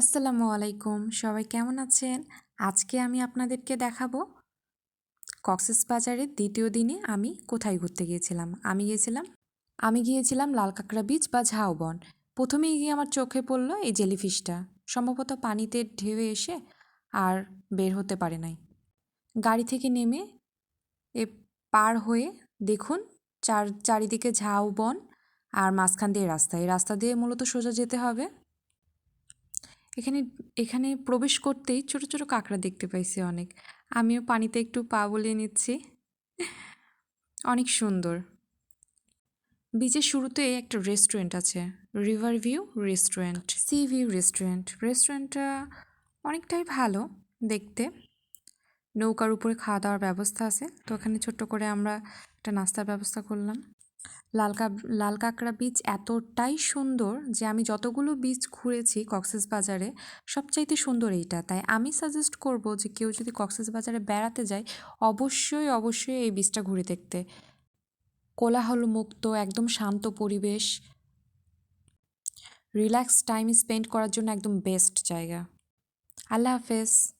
আসসালামু আলাইকুম। সবাই কেমন আছেন? আজকে আমি আপনাদেরকে দেখাবো কক্সেস বাজারের দ্বিতীয় দিনে আমি কোথায় ঘুরতে গিয়েছিলাম। আমি গিয়েছিলাম আমি গিয়েছিলাম লাল কাঁকড়া বিচ বা ঝাউবন প্রথমেই গিয়ে আমার চোখে পড়ল এই জেলিফিশটা সম্ভবত পানিতে ঢেউ এসে আর বের হতে পারে নাই। গাড়ি থেকে নেমে এ পার হয়ে দেখুন চার, চারিদিকে ঝাউবন আর মাঝখান দিয়ে রাস্তা। এই রাস্তা দিয়ে মূলত সোজা যেতে হবে। এখানে এখানে প্রবেশ করতেই ছোট ছোট কাঁকড়া দেখতে পাইছি অনেক। আমিও পানিতে একটু পা বলিয়ে নিচ্ছি। অনেক সুন্দর। বিচের শুরুতে একটা রেস্টুরেন্ট আছে। River view restaurant sea view restaurant রেস্টুরেন্টটা অনেকটাই ভালো দেখতে। নৌকার উপরে খাওয়া দাওয়ার ব্যবস্থা আছে। তো ওখানে ছোট্ট করে আমরা একটা নাস্তার ব্যবস্থা করলাম। লাল লাল কাঁকড়া বিচ এতটাই সুন্দর যে আমি যতগুলো বিচ ঘুরেছি কক্সেস বাজারে, সবচাইতে সুন্দর এইটা। তাই আমি সাজেস্ট করব যে কেউ যদি কক্সেস বাজারে বেড়াতে যায়, অবশ্যই অবশ্যই এই বিচটা ঘুরে দেখতে। কোলাহল মুক্ত, একদম শান্ত পরিবেশ। রিল্যাক্স টাইম স্পেন্ড করার জন্য একদম বেস্ট জায়গা। আল্লাহ হাফেজ।